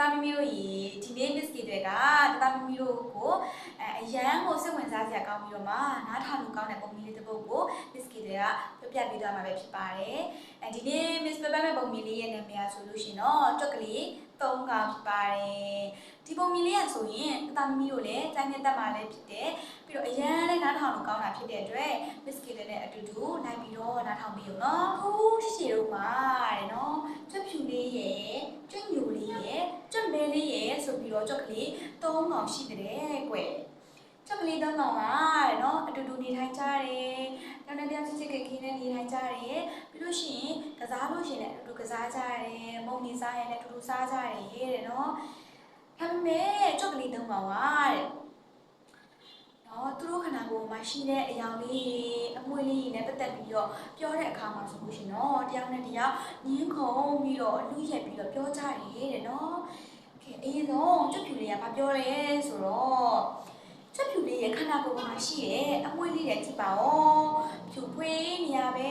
သားမီမီတို့ရေဒီနေ့ miss တွေကတသားမီမီတို့ကိုအဲအရန်ကိုစိတ်ဝင်စားစရာကောင်းပြီးတော့မှနားထောင်လို့ကောင်းတဲ့ပုံမီလေးတစ်ပုဒ်ကို miss တွေကပြပြပေးသွားမှာပဲဖြစ်ပါတယ်အဲဒီနေ့ miss ပြပြမဲ့ပုံမီလေးရဲ့နာမည်ကဆိုလို့ရှိရင်တော့တွက်ကလေး၃ကောင်ဖြစ်ပါတယ်ဒီပုံမီလေးကဆိုရင်တသားမီမီတို့လည်းတိုင်းနဲ့တက်မှာလည်းဖြစ်တယ် ပြီးတော့အရန်လည်းနားထောင်လို့ကောင်းတာဖြစ်တဲ့အတွက် miss တွေနဲ့အတူတူနိုင်ပြီးတော့နားထောင်ပြီးရောနော်ဟိုးရှိရှိတို့မှာတဲ့နော်ကျွတ်ဖြူလေးရဲ့ကျွတ်ညူလေးရဲ့ကျွတ်မဲလေးရဲ့ဆိုပြီးတော့ကျွတ်ကလေး၃ကောင်ရှိတဲ့ကွယ်ကျွတ်ကလေး၃ကောင်ပါတဲ့နော်အတူတူနေထိုင်ကြတယ်နောက်တစ်ယောက်ချစ်ချစ်ခင်ခင်နဲ့နေထိုင်ကြတယ်ပြီးလို့ရှိရင်ကစားလို့ရှိရင်လည်းအတူတူကစားကြတယ်မုံနေစားရင်လည်းအတူတူစားကြတယ်တဲ့နော်ဒါပေမဲ့ကျွတ်ကလေး၃ကောင်ပါတဲ့ နော်သူတို့ခန္ဓာကိုယ်မှာရှိတဲ့အယောင်လေးတွေအမွှေးလေးတွေနဲ့ပတ်သက်ပြီးတော့ပြောတဲ့အခါမှာဆိုလို့ရှိရင်တော့တယောက်နဲ့တယောက်ညင်းခုန်ပြီးတော့လူရက်ပြီးတော့ပြောကြတယ်တဲ့နော်။ကဲအရင်ဆုံးကျွတ်ဖြူလေးကဘာပြောလဲဆိုတော့ကျွတ်ဖြူလေးရဲ့ခန္ဓာကိုယ်မှာရှိတဲ့အမွှေးလေးတွေကြည့်ပါဦး။ဖြူဖွေးနေရပဲ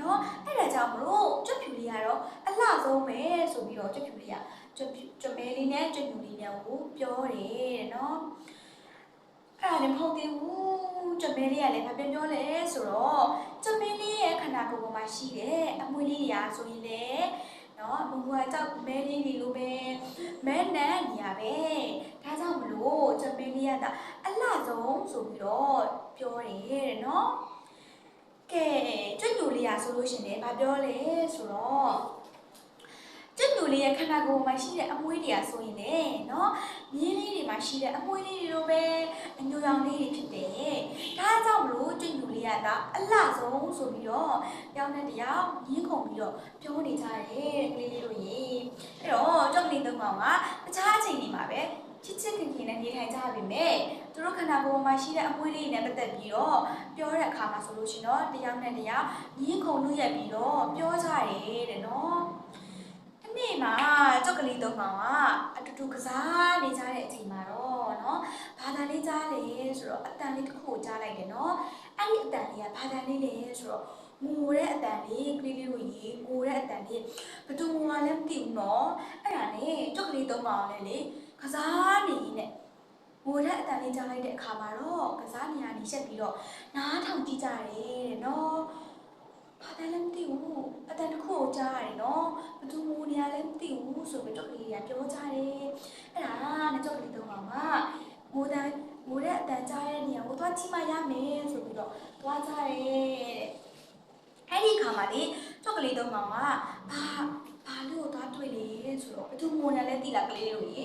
နော်။အဲ့ဒါကြောင့်မလို့ကျွတ်ဖြူလေးကတော့အလှဆုံးပဲဆိုပြီးတော့ကျွတ်ဖြူလေးကကျွတ်ဖြူကျွတ်မဲလေးနဲ့ကျွတ်ဖြူလေးနဲ့ကိုပြောတယ်တဲ့နော်။ အဲ့ဒါလည်းမဟုတ်သေးဘူးကြမဲလေးကလည်းဘာပြောပြောလဲဆိုတော့ကြမဲလေးရဲ့ခန္ဓာကိုယ်ပေါ်မှာရှိတဲ့အမွေလေးတွေအားဆိုရင်လေနော်ဘုံဘွားကြောက်မဲလေးတွေလိုပဲမဲနန်းနေရပဲဒါကြောင့်မလို့ကြမဲလေးကဒါအလှဆုံးဆိုပြီးတော့ပြောတယ်တဲ့နော်ကဲကြွညူလေးอ่ะဆိုလို့ရှရင်လေဘာပြောလဲဆိုတော့ကြွညူ လေးရဲ့ခန္ဓာကိုယ်မှာရှိတဲ့အမွေးတွေอ่ะဆိုရင်လေနော်မြင်းလေးတွေမှာရှိတဲ့အမွေးလေးတွေလိုပဲအညိုရောင်လေးတွေဖြစ်တယ်။ဒါကြောင့်မလို့ကျွညူလေးကဒါအလှဆုံးဆိုပြီးတော့ပြောင်းတဲ့တရားရင်းခုန်ပြီးတော့ပြောနေကြတယ်ကလေးလေးတို့ရေ။အဲ့တော့ကြောက်ကလေးသုံးကောင်ကတခြားအချိန်တွေမှာပဲချစ်ချစ်ခင်ခင်နဲ့နေထိုင်ကြပါပဲ။သူတို့ခန္ဓာကိုယ်မှာရှိတဲ့အမွှေးလေးတွေနဲ့ပတ်သက်ပြီးတော့ပြောတဲ့အခါမှာဆိုလို့ရှိရင်တော့တရားနဲ့တရားရင်းခုန်လို့ရပြီးတော့ပြောကြတယ်တဲ့နော်။ဒီ နေ့မှာကြောက်ကလေးသုံးကောင်ကအတူတူကစားနေကြတဲ့အချိန်မှာတော့နော်ဘာသာလေးကြားလေဆိုတော့အတန်လေးတစ်ခုကိုကြားလိုက်တယ်နော်အဲ့ဒီအတန်လေးကဘာသာလေးလေဆိုတော့ငိုတဲ့အတန်လေးကလေးလေးတို့ရေငိုတဲ့အတန်လေးဘယ်သူငိုမှလည်းမသိဘူးနော်အဲ့ဒါနဲ့ကြောက်ကလေးသုံးပါအောင်လေလေကစားနေနဲ့ငိုတဲ့အတန်လေးကြားလိုက်တဲ့အခါမှာတော့ကစားနေရနေချက်ပြီးတော့နားထောင်ကြည့်ကြတယ်တဲ့နော် ဘာသာလည်းမသိဘူးအတန်တစ်ခုကိုကြားရတယ်နော်ဘယ်သူငိုနေရလဲမသိဘူးဆိုပြီးကြောက်ကလေးကပြောကြတယ်အဲ့ဒါနဲ့ကြောက်ကလေးသုံးပါမှာငိုတဲ့ငိုတဲ့အတန်ကြားတဲ့နေရာကိုသွားကြည့်မှရမယ်ဆိုပြီးတော့သွားကြရဲတဲ့အဲ့ဒီခါမှာလေကြောက်ကလေးတော့မောင်ကဘာဘာလို့သွားတွေ့လေဆိုတော့ဘသူငိုနေလဲတိလာကလေးတို့ရေ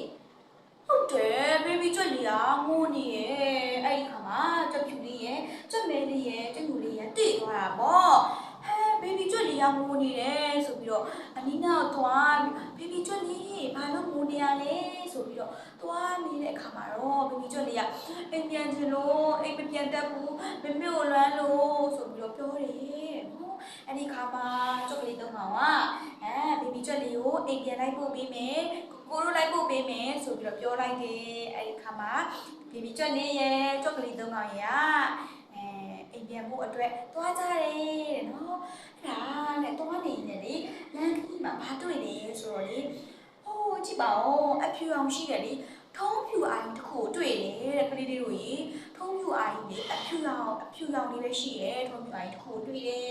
ဟုတ်တယ်ဘေဘီကြွက်လေးကငိုနေရဲ့အဲ့ဒီခါမှာကြောက်ဖြူလေးရဲ့ကြောက်မဲလေးရဲ့တက်ငူလေးရဲ့တိသွားတာပေါ့ဟဲဘေဘီ ကြွက်လေးကငိုနေတယ်ဆိုပြီးတော့အနီးနားကိုသွားပြီးဘေဘီကြွက်လေးဘာလို့ငိုနေရလဲဆိုပြီးတော့သွားနေတဲ့အခါမှာတော့ဘီဘီကျွတ်လေးကအိမ်ပြန်ချင်လို့အိမ်မပြန်တတ်ဘူးမမေကိုလွမ်းလို့ဆိုပြီးတော့ပြောတယ်ဟုတ်အဲ့ဒီခါမှာကျွတ်ကလေးသုံးပါကအဲဘီဘီကျွတ်လေးကိုအိမ်ပြန်လိုက်ပို့ပေးမယ်ကိုကိုတို့လိုက်ပို့ပေးမယ်ဆိုပြီးတော့ပြောလိုက်တယ်အဲ့ဒီခါမှာဘီဘီကျွတ်လေးရဲ့ကျွတ်ကလေးသုံးပါရဲ့အဲအိမ် ပြန်ဖို့အတွက်သွားကြတယ်တဲ့နော်အဲ့ဒါနဲ့သွားနေနေလေလမ်းကြီးမှာဘာတွေ့လဲဆိုတော့လေဟိုးကြည့်ပါဦးအဖြူအောင်ရှိတယ်လေထုံးဖြူအိုင်တစ်ခုတွေ့တယ်တဲ့ကလေးလေးတို့ရေထုံးဖြူအိုင်လေအဖြူအောင်အဖြူအောင်လေးပဲရှိတယ်ထုံးဖြူအိုင်တစ်ခုတွေ့တယ်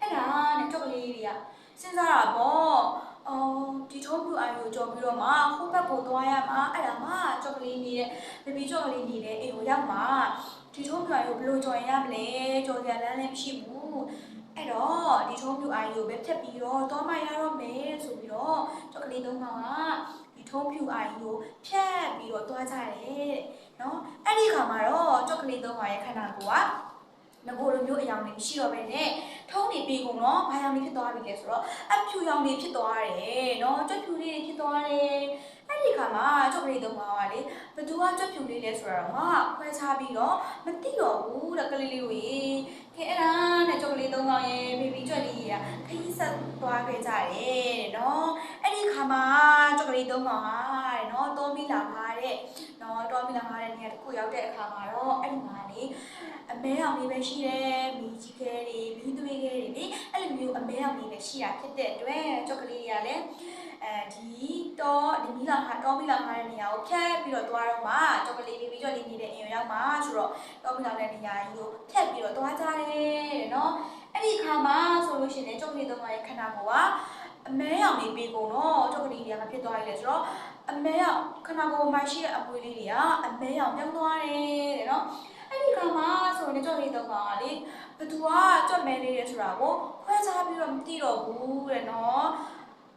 အဲ့ဒါနဲ့ကြောက်ကလေးတွေကစဉ်းစားတာပေါ့အော်ဒီထုံးဖြူအိုင်ကိုကြော်ပြီးတော့မှဟိုဘက်ကိုသွားရမှာအဲ့ဒါမှကြောက်ကလေးနေတဲ့ဘီဘီကြောက်ကလေးနေတဲ့အိမ်ကိုရောက်မှာ ဒီထုံးဖြူအိုင်ကိုဘယ်လိုကြော်ရင်ရမလဲကြော်စရာလမ်းလည်းမရှိဘူးအဲ့တော့ဒီထုံးဖြူအိုင်ကိုပဲဖြတ်ပြီးတော့သွားမှရတော့မယ်ဆိုပြီးတော့ကျောက်ကလေးသုံးကောင်ကဒီထုံးဖြူအာရီကိုဖြတ်ပြီးတော့သွားကြတယ်တဲ့နော်အဲ့ဒီခါမှာတော့ကျောက်ကလေးသုံးကောင်ရဲ့ခန္ဓာကိုယ်ကငကိုလိုမျိုးအယောင်တွေမရှိတော့ဘဲနဲ့ထုံးနေပြီကုန်တော့ဘာယောင်တွေဖြစ်သွားပြီလဲဆိုတော့အဖြူယောင်တွေဖြစ်သွားတယ်နော်ကြွက်ဖြူလေးတွေဖြစ်သွားတယ် အဲ့ဒီခါမှာကျောက်ကလေးသုံးကောင်ကလေဘသူကကြွက်ဖြူလေးလဲဆိုတော့ငါခွဲခြားပြီးတော့မသိတော့ဘူးတဲ့ကလေးလေးကိုရေခဲအဲ့ဒါနဲ့ကျောက်ကလေးသုံးကောင်ရဲ့ဘေဘီကြွက်လေးကြီးကခရီးဆက်သွားခဲ့ကြတယ်တဲ့နော်အဲ့ဒီခါမှာကြောက်ကလေးသုံးကောင်ဟာတဲ့နော်နော်တောမီလာထားတဲ့နော်တောမီလာထားတဲ့နေရာတစ်ခုရောက်တဲ့အခါမှာတော့အဲ့ဒီမှာလေအမဲအောင်လေးပဲရှိတယ်မိကြီးခဲတွေမိသွေးခဲတွေလေအဲ့လို မျိုးအမဲအောင်လေးပဲရှိတာဖြစ်တဲ့အတွက်ကြောက်ကလေးတွေကလည်းအဲဒီတော့ဒီမီလာဟာတောမီလာထားတဲ့နေရာကိုဖြတ်ပြီးတော့သွားတော့မှကြောက်ကလေးဘေဘီကြောက်လေးနေတဲ့အိမ်ရောက်မှာဆိုတော့တောမီလာတဲ့နေရာကြီးကိုဖြတ်ပြီးတော့သွားကြတယ်တဲ့နော်အဲ့ဒီခါမှာဆိုလို့ရှိရင်ကြောက်ကလေးသုံးပါးရဲ့ခန္ဓာကိုယ်ကအမဲရောင်လေးပေးကုန်တော့ကြောက်ကလေးတွေကမဖြစ်သွားရလေဆိုတော့အမဲရောင်ခန္ဓာကိုယ်မှာရှိတဲ့အမွေလေးတွေကအမဲရောင်ပြောင်းသွားတယ်တဲ့နော်အဲ့ဒီခါမှာဆိုရင်ကြောက်ကလေးသုံးပါးကလေဘ သူကကြွက်မဲလေးတွေဆိုတာကိုခွဲခြားပြီးတော့မသိတော့ဘူးတဲ့နော်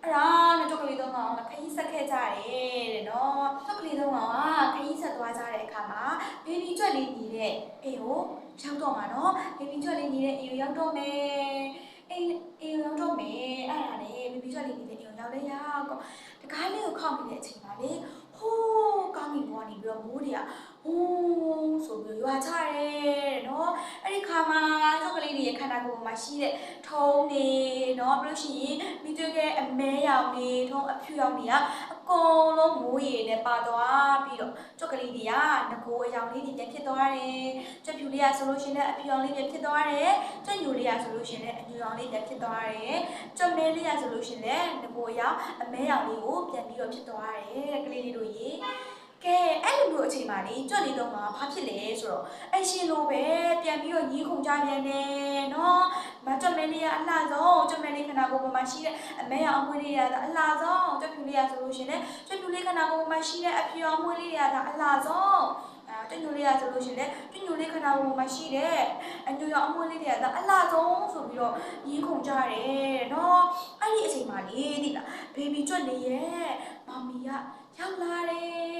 အဲ့ဒါနဲ့ကြောက်ကလေးသုံးပါးကခရီးဆက်ခဲ့ကြတယ်တဲ့နော်ကြောက်ကလေးသုံးပါးကခရီးဆက်သွားကြတဲ့အခါမှာဘေဘီကြွက်လေးနေတဲ့အိမ်ကိုရောက်တော့မှာနော်ဘေဘီကြွက်လေးနေတဲ့အိမ်ကိုရောက်တော့မယ်အေးအေးရောက်တော့မယ်အဲ့ဒါလေဘီဘီကျွတ်လေးနေတဲ့အိမ်ရောက်လေရောက်ကောတကားလေးကိုခောက်နေတဲ့အချိန်မှာလေဟိုးကောင်းကင်ဘောကနေပြီးတော့မိုးတွေက ဟိုးဆိုပြီးရွာချတယ်နော်အဲ့ဒီခါမှာသောက်ကလေးတွေရဲ့ခန္ဓာကိုယ်မှာရှိတဲ့ထုံးနေနော်ပြီးလို့ရှိရင်မိတွေ့တဲ့အမဲရောင်နေထုံးအဖြူရောင်တွေကအကုန်လုံးမိုးရေနဲ့ပါသွားပြီးတော့ကြောက်ကလေးတွေကငကိုအရောင်လေးတွေပြန်ဖြစ်သွားတယ်ကြက်ဖြူလေးကဆိုလို့ရှိရင်လည်းအဖြူရောင်လေးပြန်ဖြစ်သွားတယ်ကြွညိုလေးရဆိုလို့ရှရင်လည်းအညူရောင်လေးပြန်ဖြစ်သွားတယ်။ကြွမဲလေးရဆိုလို့ရှရင်လည်းငကိုရောင်အမဲရောင်လေးကိုပြန်ပြီးတော့ဖြစ်သွားတယ်တဲ့ကလေးလေးတို့ရေ။ကဲအဲ့ လိုမျိုးအချိန်မှလေကြွလေးတော့မှာဘာဖြစ်လဲဆိုတော့အရှင်လိုပဲပြန်ပြီးတော့ညီးခုန်ကြပြန်တယ်နော်။မကြွမဲလေးကအလှဆုံးကြွမဲလေးခန္ဓာကိုယ်ပေါ်မှာရှိတဲ့အမဲရောင်အမွှေးလေးတွေကအလှဆုံးကြွဖြူလေးရဆိုလို့ရှရင်လည်းကြွဖြူလေးခန္ဓာကိုယ်ပေါ်မှာရှိတဲ့အဖြူရောင်အမွှေးလေးတွေကအလှဆုံးအဲတွညိုလေးရဆိုလို့ရှရင်လည်းတွညိုလေးခန္ဓာကိုယ်မှာရှိတဲ့အညိုရောင်အမွှေးလေးတွေကကအလှဆုံးဆိုပြီးတော့ရင်းခုန်ကြတယ်နော်အဲ့ဒီအချိန်မှာလေဒီလားဘေဘီကျွတ်နေရဲ့မမီကရောက်လာတယ်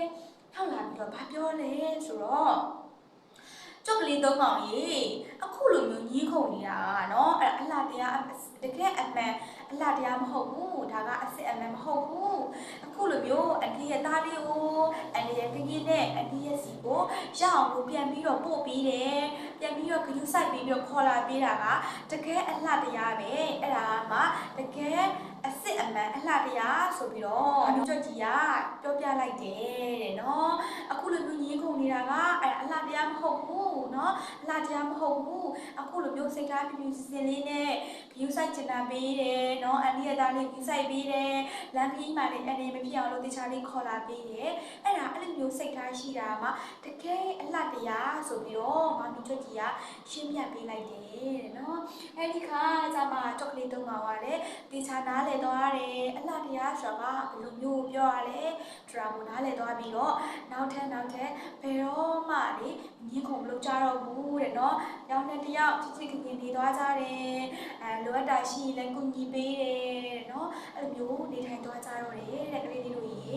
ရောက်လာပြီးတော့ဘာပြောလဲဆိုတော့ကြောက်ကလေးသုံးကောင်ရေအခုလိုမျိုးညီးခုန်နေတာကနော်အဲ့ဒါအလှတရားတကယ်အမှန်အလှတရားမဟုတ်ဘူးဒါကအစ်စ်အမှန်မဟုတ်ဘူးအခုလိုမျိုးအဒီရဲ့သားလေးကိုအဒီရဲ့ကကြီးနဲ့အဒီရဲ့စီကိုရအောင်လို့ပြန်ပြီးတော့ပို့ပြီးတယ်ပြန်ပြီးတော့ဂရုစိုက်ပြီးတော့ခေါ်လာပေးတာကတကယ်အလှတရားပဲအဲ့ဒါမှတကယ်အစ်စ်အမှန်အလှတရားဆိုပြီးတော့အတို့ကြီးကပြောပြလိုက်တယ်တဲ့နော်အခုလိုမျိုးညင်းကုန်နေတာကအဲ့အလှတရားမဟုတ်ဘူးနော်အလှတရားမဟုတ်ဘူးအခုလိုမျိုးစိတ်ထားပြပြစင်လေးနဲ့ဂရုစိုက်ချင်တာပေးတယ်နော်အန်ဒီရသားလေးဂရုစိုက်ပေးတယ်လမ်းခီးမှလည်းအနေမဖြစ်အောင်လို့တခြားလေးခေါ်လာပေးတယ်အဲ့ဒါအဲ့လိုမျိုးစိတ်ထားရှိတာမှတကယ်အလှတရားဆိုပြီးတော့မမီချွတ်ကြီးကရှင်းပြပေးလိုက်တယ်တဲ့နော်အဲဒီခါကျမှတော့ကလေးသုံးပါွားတယ်တေချာနားလဲသွားရတယ်အလှတရားဆိုတာကဘယ်လိုမျိုးပြောရလဲဒရာမိုနားလဲသွားပြီးတော့နောက်ထပ်နောက်ထပ်ဘယ်တော့မှလေငင်းခုံမလုပ်ကြတော့ဘူးတဲ့နော်ရောင်းတဲ့တယောက်စိတ်ကလေးနေသွားကြတယ်အဲလိုအပ်တာရှိရင်လည်းကုညီပေးတယ်တဲ့နော်အဲ့လိုမျိုးနေထိုင်သွားကြတော့တယ်တဲ့ကလေးလေးတို့ရေ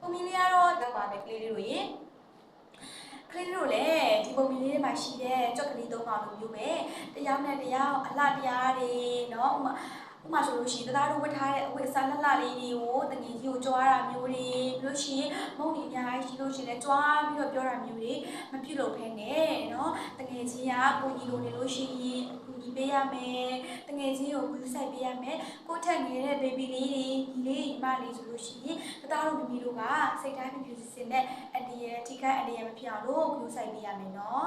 ကိုမီလေးကတော့တော့ပါပဲကလေးလေးတို့ရေ ကလေးတို့လည်းဒီပုံမီလေးတွေမှာရှိတဲ့ကြောက်ကလေးသုံးပါလိုမျိုးပဲတယောက်နဲ့တယောက်အလှတရားတွေเนาะဥမာ ဥမာဆိုလို့ရှိရင်တသားတို့ဝတ်ထားတဲ့အဝတ်အစားလှလှလေးတွေကိုတငယ်ကြီးကိုကြွားတာမျိုးတွေပြီးလို့ရှိရင်မုံနေအများကြီးရှိလို့ရှိရင်လည်းကြွားပြီးတော့ပြောတာမျိုးတွေမပြုလုပ်ဖ ೇನೆ เนาะတငယ်ချင်းကကိုကြီးလိုနေလို့ရှိရင်ကိုကြီးပေးရမယ်တငယ်ချင်းကိုဘူးဆိုင်ပေးရမယ်ကိုထက်ငယ်တဲ့ baby လေးတွေညီလေးညီမလေးဆိုလို့ရှိရင်တသားတို့မိမိတို့ကစိတ်တိုင်းပြပြစစ်စစ်နဲ့အတရထိခိုက်အတရမဖြစ်အောင်လို့ဘူးဆိုင်ပေးရမယ်เนาะ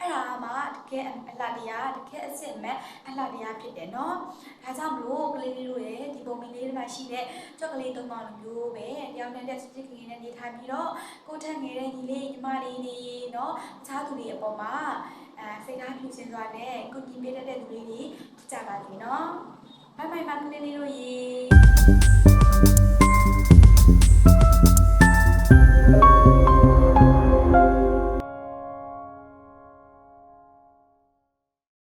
အဲ့ဒါမှတကယ်အလှတရားတကယ်အစ်စ်မဲ့အလှတရားဖြစ်တယ်เนาะဒါကြောင့်မလို့ ပုံကလေးလေးတို့ရဲ့ဒီပုံမီလေးတွေမှာရှိတဲ့ကြောက်ကလေးသုံးပါလိုမျိုးပဲတယောက်နဲ့တက်စစ်စစ်ကလေးနဲ့နေထိုင်ပြီးတော့ကိုထက်ငယ်တဲ့ညီလေးညီမလေးတွေเนาะအခြားသူတွေအပေါ်မှာအဲစိတ်အားဖြူစင်စွာနဲ့ကုညီပေးတတ်တဲ့သူတွေကြီးကြပါလိမ့်မယ်เนาะဘိုင်ဘိုင်ပါကလေးလေးတို့ရေ